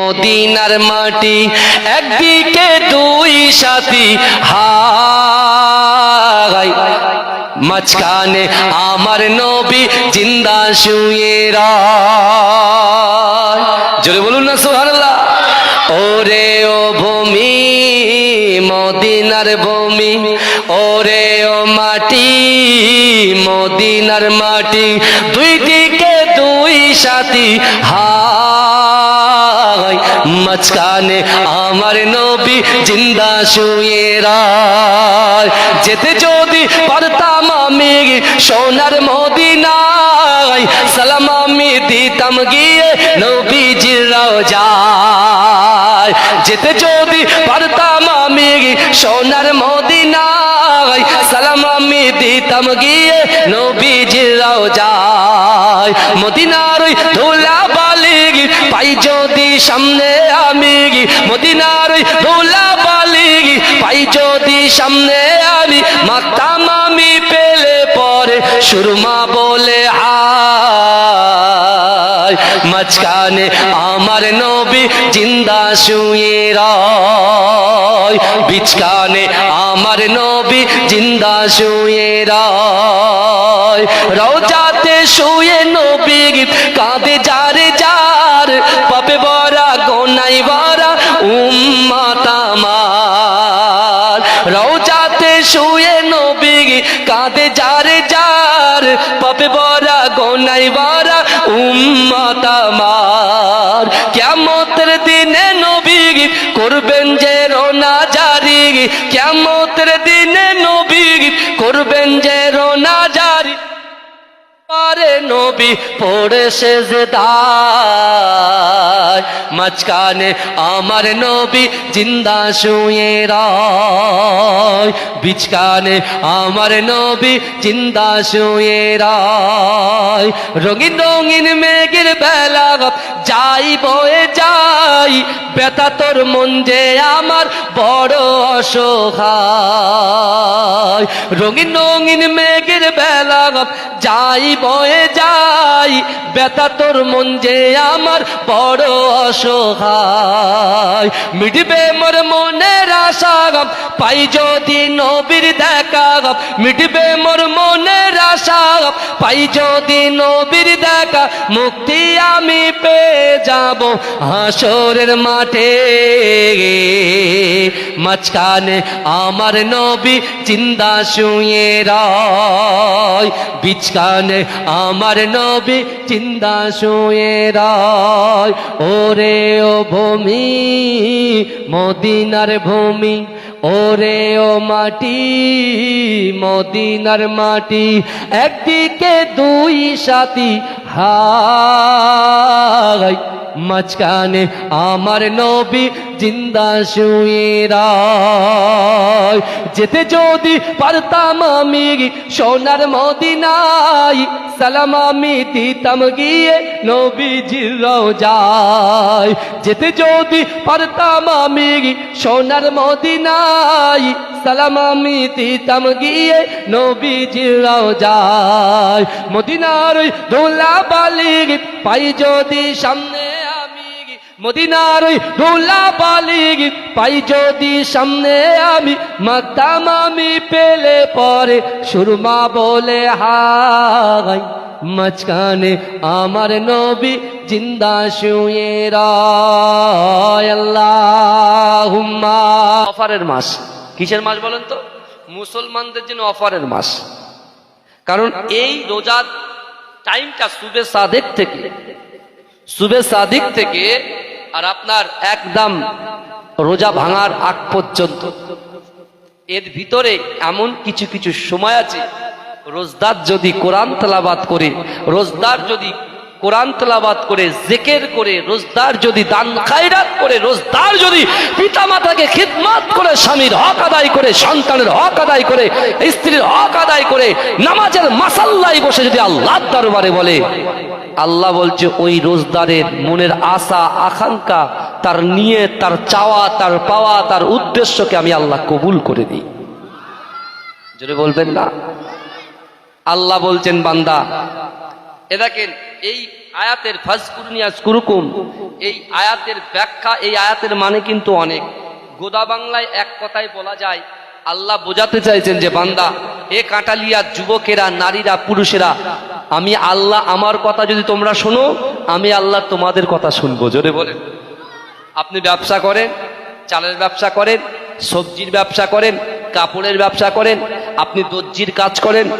মদিনার মাটি, একদিকে দুই সাথী হাই মাঝখানে আমার নবী জিন্দা শুয়ে। জোরে বলুন না, সুবহানাল্লাহ। ওরে ও ভূমি, মদিনার ভূমি, ওরে ও মাটি, মদিনার মাটি, দুই দিকে দুই সাথী হাই মাঝখানে আমার নবী জিন্দা শুয়ে যেতে যদি পারতাম আমি সোনার মদিনায়, সালাম আমি দিতাম গিয়ে নবীজির রওজায় যেতে যদি পারতাম আমি সোনার মদিনায়, সালাম আমি দিতাম গিয়ে নবীজির রওজায় মদিনার ওই ধুলা বালি পাই যদি সামনে আমি মদিনার ওই ধুলা বালি পাই যদি সামনে আমি মাতাম আমি পেলে পরে সুরমা বলে হায়। মাঝখানে আমার নবী জিন্দা শুয়ে রয়। বিচকানে আমার নবী জিন্দা শুয়ে রয়। রওজাতে শুয়ে নবী কাঁদে যারে যার শুয়ে নবী কাঁদে যারে যার পাপে বরা গোনাই বরা উম্মাত আমার। কেমতের দিনে নবী করবেন যে রোনা জারি। কেমতের দিনে নবী করবেন যে পারে নবী পড়ে সেজদায়। মাঝখানে আমার নবী জিন্দা শুয়ে রায়। বিচকানে আমার নবী জিন্দা শুয়ে রায়। রঙিন রঙিন মেঘের বেলা যাই বয়ে যাই বেতা তোর মন যে আমার বড় অসহায়। রঙিন রঙিন মেঘের বেলা যাই, বয়ে যাই বেতা তোর মন যে আমার বড় অসহায়। মিটবে মোর মনের আশা পাই যদি নবীর দেখা মিটবে মোর মনের আশা পাই যদি নবীর দেখা, মুক্তি আমি পেয়ে যাব হাসরের মাঠে। মাঝখানে আমার নবী চিন্তা শুয়ে রায়। আমার নবী চিন্তা শুয়ে রায়। ওরে ও ভূমি, মদিনার ভূমি, ওরে ও মাটি, মদিনার মাটি। একদিকে দুই সাথী হাই মাঝখানে আমার নবী জিন্দা শুয়ে রায়। যেতে যদি পারতাম আমি সোনার মদিনাই সালাম আমি দিতাম গিয়ে নবীজির রওজায় যেতে যদি পারতাম আমি সোনার মদিনাই সালাম আমি দিতাম গিয়ে নবীজির রওজায় মদিনার দোলা বালি পাই যদি সামনে মদিনার ওই দোলা বালি পাই যদি সামনে আমি মাতাম আমি পেলে পরে সুরমা বলে হাই। মাঝখানে আমার নবী জিন্দা শুয়ে রায়। আল্লাহুম্মা। অফারের মাস। কিসের মাস বলেন তো? মুসলমানদের জন্য অফারের মাস। কারণ এই রোজার টাইমটা সুবে সাদেক থেকে সুবে সাদিক থেকে আর আপনার একদম রোজা ভাঙার আগ পর্যন্ত। এর ভিতরে এমন কিছু কিছু সময় আছে, রোজদার যদি কোরআন তেলাবাদ করে, রোজদার যদি কোরআন তেলাবাদ করে, জেকের করে, রোজদার যদি দান খায়রাত করে, রোজদার যদি পিতা মাতাকে খিদমাত করে, স্বামীর হক আদায় করে, সন্তানের হক আদায় করে, স্ত্রীর হক আদায় করে, নামাজের মাসাল্লাই বসে যদি আল্লাহ দরবারে বলে আল্লাহ বলছে, ওই রোজদারের মনের আশা, আকাঙ্ক্ষা, তার নিয়ে, তার চাওয়া, তার পাওয়া, তার উদ্দেশ্যকে আমি আল্লাহ কবুল করে দিই যদি বলবেন না? আল্লাহ বলছেন, বান্দা, এ দেখেন, এই আয়াতের ফাজকুরনিয়া কুরুকুম, এই আয়াতের ব্যাখ্যা, এই আয়াতের মানে কিন্তু অনেক। গোদা বাংলায় এক কথায় বলা যায় আল্লাহ বোঝাতে চাইছেন যে বান্দা, এ কাঁটালিয়া যুবকেরা, নারীরা, পুরুষেরা, আমি আল্লাহ আমার কথা যদি তোমরা শোনো, আমি আল্লাহ তোমাদের কথা শুনব। জোরে বলেন। আপনি ব্যবসা করেন, চালের ব্যবসা করেন, সবজির ব্যবসা করেন, কাপড়ের ব্যবসা করেন, আপনি দর্জির কাজ করেন।